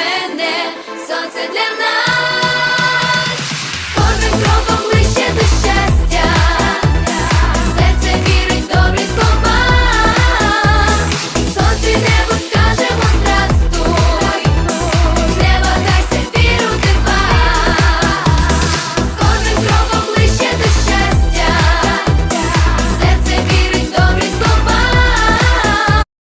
мене, сонце для нас.